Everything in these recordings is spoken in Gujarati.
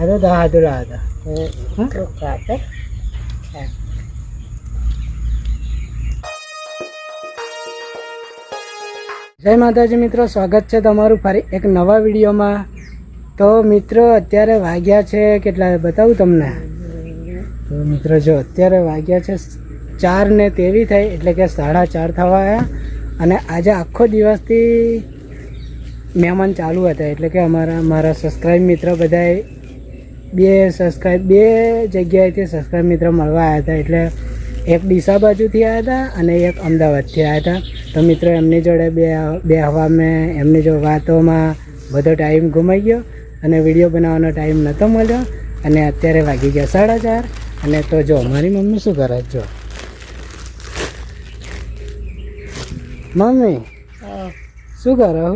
આ તો દા હાથું લાવ્યા હતા ખાતે જય માતાજી મિત્રો સ્વાગત છે તમારું ફરી એક નવા વિડીયોમાં. તો મિત્રો અત્યારે વાગ્યા છે કેટલા બતાવું તમને? તો મિત્રો જો અત્યારે વાગ્યા છે ચાર ને તેવી થઈ એટલે કે સાડા ચાર થવા આવ્યા અને આજે આખો દિવસથી મહેમાન ચાલુ હતા એટલે કે અમારા મારા સબસ્ક્રાઈબ મિત્ર બધાએ બે સબસ્ક્રાઈબ બે જગ્યાએથી સબસ્ક્રાઈબ મિત્ર મળવા આવ્યા હતા. એટલે એક ડીસા બાજુથી આવ્યા હતા અને એક અમદાવાદથી આવ્યા હતા. તો મિત્રો એમની જોડે બે બે હવા મેં એમની જો વાતોમાં બધો ટાઈમ ગુમાઈ ગયો અને વીડિયો બનાવવાનો ટાઈમ નહોતો મળ્યો અને અત્યારે વાગી ગયા સાડા ચાર. અને તો જો મારી મમ્મી શું કરે જો? મમ્મી શું કરો?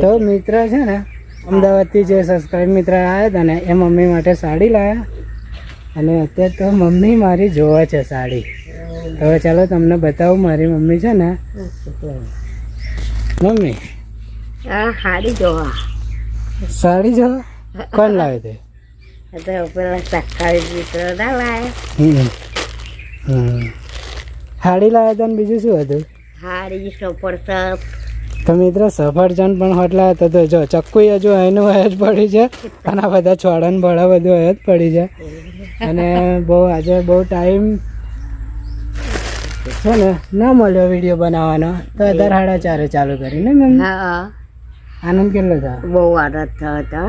તો મિત્ર છે ને અમદાવાદથી જે સબસ્ક્રાઈબ મિત્ર આવ્યા હતા ને એ મમ્મી માટે સાડી લાવ્યા અને અત્યારે તો મમ્મી મારી જોવા છે સાડી. હવે ચાલો તમને બતાવું મારી મમ્મી છે ને. મમ્મી આ હાડી જોવા. સાડી જોવા કોણ લાવે તે. સાડી લાવ્યા હતા બીજું શું હતું? સાડી સફર સપ તો મિત્રો સફરજન પણ હોટલા હતા તો જો ચક્કુ હજુ એનું હોય જ પડી છે. અને આ બધા છોડન ભળા બધું હોય જ પડી છે. અને બહુ આજે બહુ ટાઈમ છે ને ના મળ્યો વીડિયો બનાવવાનો. તો અઢાર સાડા ચારે ચાલુ કરીને મમ્મી હા આનંદ કેટલો થયો? બહુ આનંદ થયો હતો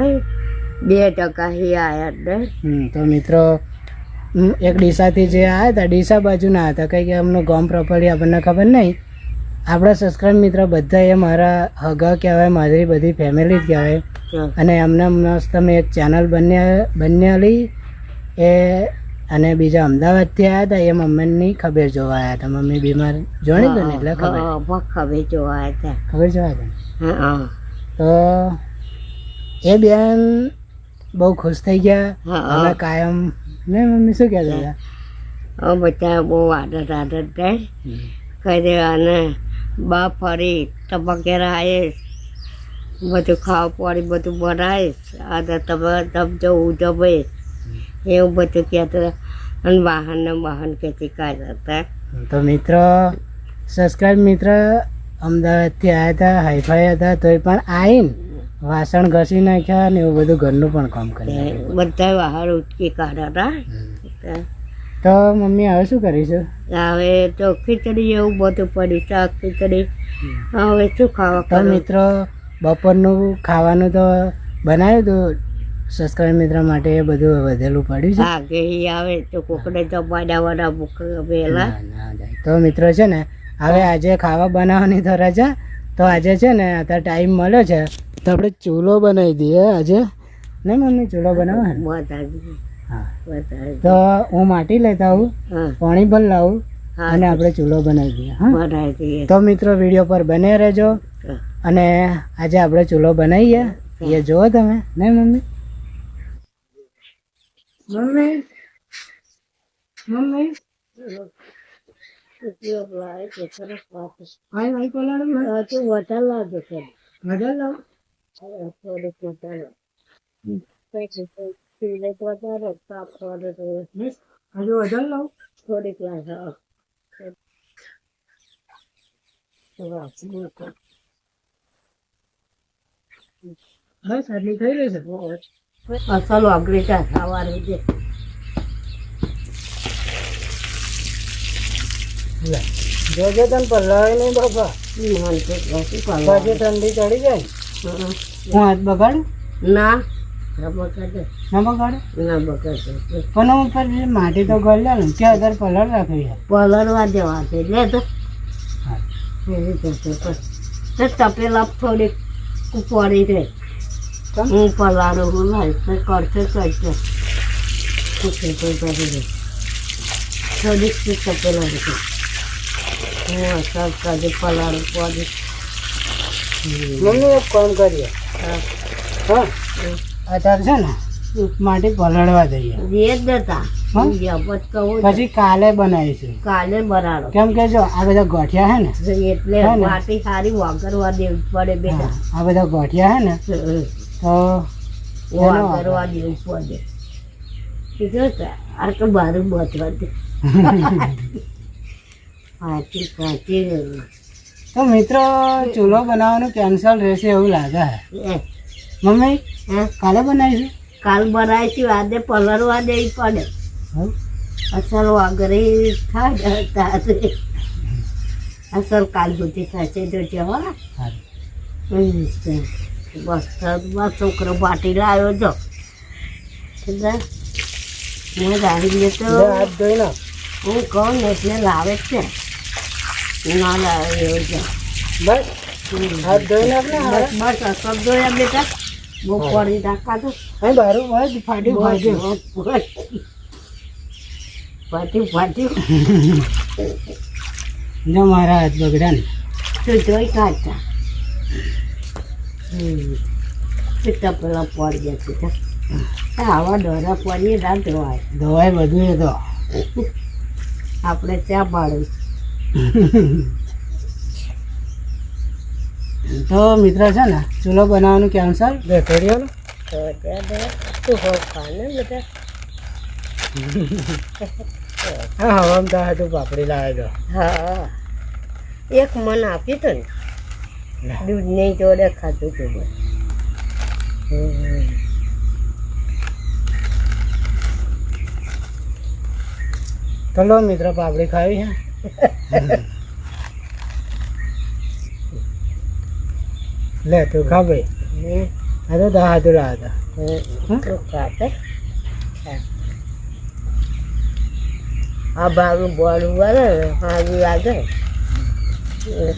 બે ટકા હી આવ્યા તો મિત્રો એક ડીસાથી જે આવ્યા હતા ડીસા બાજુના હતા કંઈક એમનું ગામ પ્રોપર્ટી આપણને ખબર નહીં. આપણા સબસ્ક્રાઈબ મિત્ર બધા એ મારા હગા કહેવાય મારી બધી ફેમિલી જ કહેવાય. અને એમને મસ્ત અમે એક ચેનલ બન્યા બન્યાલી. એ અને બીજા અમદાવાદથી આવ્યા હતા એ મમ્મીની ખબર જોવા આવ્યા હતા. મમ્મી બીમાર જોણી તો ને એટલે ખબર. ખબર જોવા હતા. ખબર જોવા હતા? હા તો એ બેન બહુ ખુશ થઈ ગયા. અને કાયમ ને મમ્મી શું કહેતા હતા? બધા બહુ આદત આદત થાય. કરે અને બા ફરી ટપકેરા આવીશ બધું ખાવા પાણી બધું બનાવીશ. આ તમે તમે જવું જમીશ. એવું બધું કહેતા અને વાહનને વાહન કહેતી કાઢતા હતા તો મિત્ર સબસ્ક્રાઈબ મિત્ર અમદાવાદથી આવ્યા હતા હાઈફાઈ હતા તોય પણ આવીને વાસણ ઘસી નાખ્યા ને એવું બધું ઘરનું પણ કામ તે કર્યું બધા વાહન ઉચકી કાઢ્યા હતા. તો મમ્મી હવે શું કરીશું હવે તો ખીચડી એવું બધું પડી શાક ખીચડી. હવે શું ખાવા તો મિત્રો બપોરનું ખાવાનું તો બનાવ્યું હતું સબસ્ક્રાઈબ મિત્ર માટે એ બધું વધેલું પડ્યું છે? આગે ઈ આવે તો કોકને જમાડાવાના ભૂખ પહેલા ના, ના તો મિત્રો છે ને હવે આજે ખાવા બનાવવાની તો રજા. તો આજે છે ને અત્યારે ટાઈમ મળ્યો છે. તો આપણે ચૂલો બનાવી દઈએ આજે. ને મમ્મી ચૂલો બનાવવા હા તો હું માટી લેતા આવું હા. પાણી ભર લાવું અને આપણે ચૂલો બનાવી દઈએ હા. તો મિત્રો વીડિયો પર બને રહેજો અને આજે આપણે ચૂલો બનાવીએ. એ જુઓ તમે ને મમ્મી? મમ્મી? મમ્મી? આઈ આઈ પલાળું ને. તું વધારે લાગે છે. વધારે લાવું? થોડીક વધારે પછી તો વધારે તાપ વધારે મિસ, હજુ વધારે લાવું? થોડીક લાગે બસ આટલી થઈ રહી છે અસલ અઘરી ચા ખાવાની છે. જોજો તને પલાળે નહીં બાપા તો? ઠંડી ચડી જાય. હું હાથ બગાડું ના ના ના ના પણ હું ઉપર માટી તો ગળી લે ને ત્યાં વધારે પલાળ રાખવી છે. પલળવા દેવા છે લે તો. હા. એવી તે તપેલા થોડીક પડી રે હું પલાળું હું લાવીશ કરશે કરશે પૂછે તો. કરી દે થોડીક તપેલા રીતે હું સર કાજે પલાળું પડી મમ્મી એક કામ કરીએ. હા. અત્યારે છે ને માટે પલાળવા જઈએ. પછી કાલે બનાવીશું. કાલે બનાડો કેમ કે જો આ બધા ગોઠિયા હે ને? એટલે? માટી સારી વાગરવા દેવી પડે બેટા. આ બધા ગોઠિયા હે ને. તો વાગરવા દેવું પડે. આ તો બારું બચવા દે પાછી પાછી તો મિત્રો ચૂલો બનાવવાનું કેન્સલ રહેશે એવું લાગે મમ્મી હા? કાલે બનાવીશું? કાલ બનાવીશું આજે પલરવા દેવી પડે. અસલ વાગરી થાય તારે. અસલ કાલ સુધી થશે તો જવા. બસ બસ છોકરો બાટી લાવ્યો એટલે મેં ગાડી તો. હાથ. હું કહું ને એટલે લાવે જ છે. ના લાવે એવું છે બસ. હાથ ધોઈ નાખ બસ અસલ જોયા બેટા. બહુ પડી નાખા તો અહીં બારું બસ ફાટ્યું. ફાટ્યું ફાટ્યું. પાટી જો મારા હાથ બગડ્યા ને. તું જોઈ કાઢતા. કેટલા પેલા પડી જશે તો. આવા દોરા પડીએ ના ધોવાય. ધોવાય બધું એ તો. આપણે ચા પાડું તો મિત્ર છે ને ચૂલો બનાવવાનું કેન્સલ હાલો. તો હો ખાને બેટા હા હવામાં તો હતું પાપડી લાવે તો હા. એક મન આપી તો ને દૂધ દૂધની જોડે ખાતું તું ચલો મિત્ર પાપડી ખાવી છે. લે તું ખા ભાઈ હમ. આ તો દા હાથું લાવે હમ. તો ખાતે આ ભાગનું બોલું વળે ને હાજુ લાગે.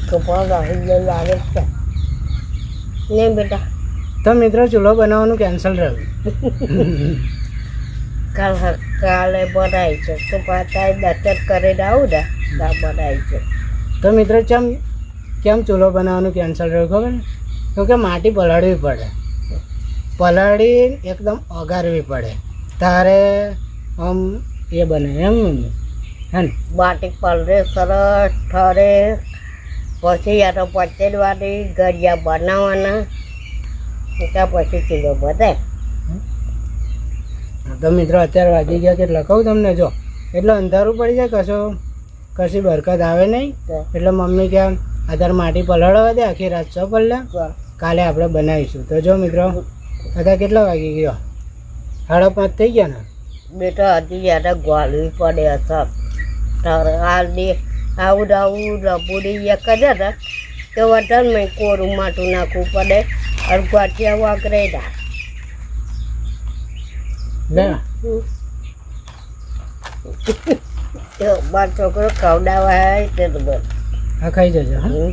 કપાળ રાહી લાગે જ છે. નહીં બેટા? તો મિત્રો ચૂલો બનાવવાનું કેન્સલ રહ્યું. કાલ કાલે બનાવી છે. તો પાછા દત્તર કરીને આવું ને ત્યાં બનાવી છે. તો મિત્રો ચમ કેમ ચૂલો બનાવવાનું કેન્સલ રહ્યું ખબર ને? કે માટી પલાળવી પડે. પલાળી એકદમ ઓગારવી પડે. તારે આમ એ બને એમ હે ને? માટી પલરે સરસ ઠરે. પછી યાર પચેડવાની ગરિયા બનાવવાના. ત્યાં પછી કિલો બધે. તો મિત્રો અત્યારે વાગી ગયા કેટલા કહું તમને જો એટલે અંધારું પડી જાય કશો કશી બરકત આવે નહીં. તો. એટલે મમ્મી કે અત્યારે માટી પલાળવા દે આખી રાત સો પલ્લા કાલે આપણે બનાવીશું. તો જો મિત્રો અત્યારે કેટલા વાગી ગયો? સાડા પાંચ થઈ ગયા ને? બેટા હજી યાર ગોળવી પડે હતા તારે હાલની આવું આવું રબુડી એ કરે ને તો વધારે મેં કોરું માટું નાખવું પડે. અને ગાંઠિયા વાગરે ના. મારો છોકરો તો બસ આ ખાઈ જજો હા.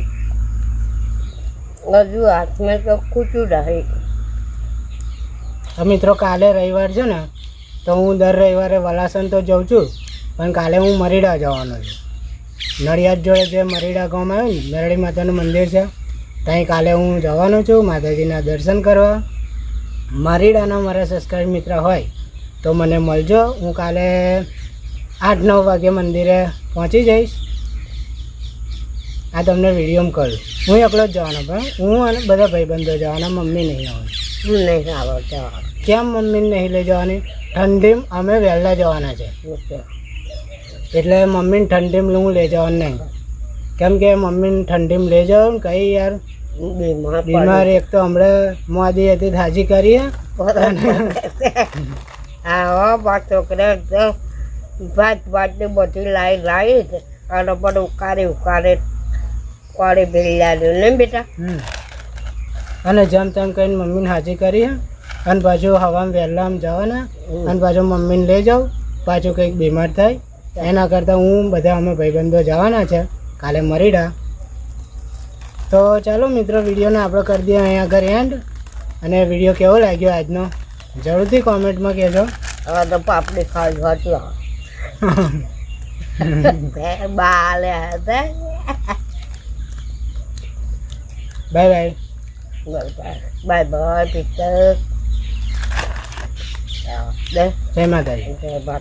હજુ હાથમાં તો ખૂચું રહે મિત્રો, કાલે રવિવાર છે ને, તો હું દર રવિવારે વલાસન તો જઉં છું, પણ કાલે હું મરીડા જવાનો છું. નડિયાદ જોડે જે મરીડા ગામ આવ્યું ને મેરડી માતાનું મંદિર છે ત્યાં કાલે હું જવાનો છું, માતાજીના દર્શન કરવા. મરીડાના મારા સબસ્ક્રાઈબ મિત્ર હોય, તો મને મળજો. હું કાલે આઠ નવ વાગે મંદિરે પહોંચી જઈશ. આ તમને વિડીયોમાં કહ્યું હું એકલો જ જવાનો પણ હું અને બધા ભાઈબંધો જવાના મમ્મી નહીં આવવાની. હું નહીં આવડતા કેમ મમ્મીને નહીં લઈ જવાની? ઠંડી અમે વહેલા જવાના છે. એટલે મમ્મીને ઠંડીમાં હું લઈ જવાનું નહીં. કેમ કે મમ્મીને ઠંડીમાં લઈ જવાનું ને કઈ યાર. બીમાર એક તો હમણાં મોદી હતી થાજી કરીએ હા. મારા છોકરા ભાત ભાત ને બધી લાઈ લાવી છે અને પણ ઉકારે ઉકારે કોળી બિલ્લાડ્યું ને બેટા? અને જેમ તેમ કહીને મમ્મીને હાજી કરી અને પાછું હવામાં વહેલા આમ જવાના. અને પાછું મમ્મીને લઈ જાઉં. પાછું કંઈક બીમાર થાય. એના કરતાં હું બધા અમે ભાઈબંધો જવાના છે. કાલે મરીડા. તો ચાલો મિત્રો વિડીયોને આપણે કરી દઈએ અહીંયા આગળ એન્ડ અને વીડિયો કેવો લાગ્યો આજનો? જરૂરથી કોમેન્ટમાં કહેજો. હવે તો પાપડી ખાવી હતું બાલે હતા Bye bye. Bye bye, Peter. Đó. Đây. Xem mà bye.